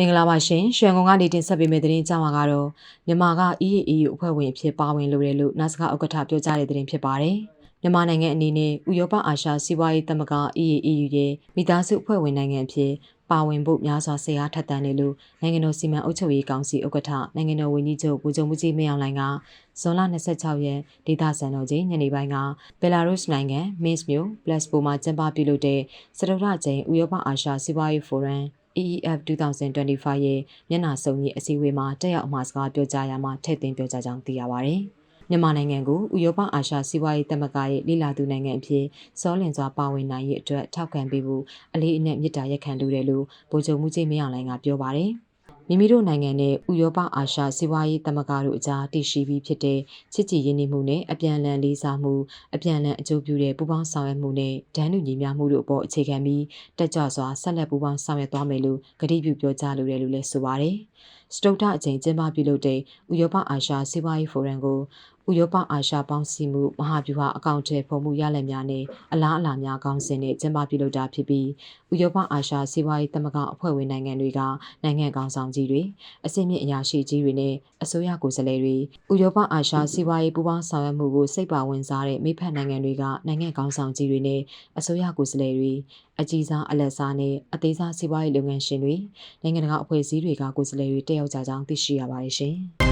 မင်္ဂလာပါရှင်ရွှေငုံကနေတင်ဆက်ပေးမယ့်သတင်းကြောင်းမှာကတော့မြန်မာက EAEU အဖွဲ့ဝင်အဖြစ်ပါဝင်လိုတယ်လို့နာစကာဥက္ကဋ္ဌပြောကြားတဲ့သတင်းဖြစ်ပါတယ်မြန်မာနိုင်ငံအနေနဲ့ဥရောပအာရှစီးပွားရေးသမဂ္ဂ EAEU ရဲ့မိသားစုအဖွဲ့ဝင်နိုင်ငံအဖြစ်ပါဝင်ဖို့များစွာဆရာထက်တန်တယ်လို့နိုင်ငံတော်စီမံအုပ်ချုပ်ရေးကောင်စီဥက္ကဋ္ဌနိုင်ငံတော်ဝန်ကြီးချုပ်ဗိုလ်ချုပ်မှုကြီးမင်းအောင်လှိုင်ကဇွန်လ26ရက်ဒေသစံတော်ချိန်ညနေပိုင်းကဘယ်လာရုစ်နိုင်ငံမင်းစ်မြို့ပလက်စပိုမှာကျင်းပပြုလုပ်တဲ့စတုထကျင်းဥရောပအာရှစီးပွားရေးဖိုရမ် EEF 2025ရဲ့မျက်နှာစုံကြီးအစည်းအဝေးမှာတက်ရောက်အမှာစကားပြောကြားရမှာထည့်သွင်းပြောကြားကြောင်းသိရပါဗျ။မြန်မာနိုင်ငံကိုဥရောပအာရှစီးပွားရေးသမဂ္ဂရဲ့လိလာသူနိုင်ငံအဖြစ်စောလင်စွာပါဝင်နိုင်ရေးအတွက်ထောက်ခံပေးဖို့အလေးအနက်မြစ်တာရက်ခံလိုတယ်လို့ဗိုလ်ချုပ်မှုကြီးမင်းအောင်လှိုင်ကပြောပါတယ်။ မိမိတို့နိုင်ငံနဲ့ဥရောပအာရှစီးပွားရေးသမဂ္ဂတို့အကြားတည်ရှိပြီးဖြစ်တဲ့ချစ်ကြည်ရင်းနှီးမှုနဲ့အပြန်အလှန်လေးစားမှုအပြန်အလှန်အကျိုးပြုတဲ့ပူးပေါင်းဆောင်ရွက်မှုနဲ့ဒဏ်ညညီမျှမှုတို့အပေါ်အခြေခံပြီးတက်ကြွစွာဆက်လက်ပူးပေါင်းဆောင်ရွက်သွားမယ်လို့ကတိပြုပြောကြားလိုတယ်လို့လည်းဆိုပါတယ်။စတုတ္ထအကြိမ်ကျင်းပပြုလုပ်တဲ့ဥရောပအာရှစီးပွားရေးဖိုရမ်ကို ဥရောပအာရှပေါင်းစည်းမှုမဟာဗျူဟာအကောင့်ထဲပေါ်မှုရလဒ်များနဲ့အလားအလာများကောင်းစင်နဲ့ကျင်းပပြုလုပ်တာဖြစ်ပြီးဥရောပအာရှစီးပွားရေးသမဂ္ဂအဖွဲ့ဝင်နိုင်ငံတွေကနိုင်ငံကောင်းဆောင်ကြီးတွေအစိမ့်မြင့်အရာရှိကြီးတွေနဲ့အစိုးရကိုယ်စားလှယ်တွေဥရောပအာရှစီးပွားရေးပူးပေါင်းဆောင်ရွက်မှုကိုစိတ်ပါဝင်စားတဲ့မိဖက်နိုင်ငံတွေကနိုင်ငံကောင်းဆောင်ကြီးတွေနဲ့အစိုးရကိုယ်စားလှယ်တွေအကြီးစားအလက်စားနဲ့အသေးစားစီးပွားရေးလုပ်ငန်းရှင်တွေနိုင်ငံတကာအဖွဲ့အစည်းတွေကကိုယ်စားလှယ်တွေတက်ရောက်ကြကြောင်းသိရှိရပါတယ်ရှင်။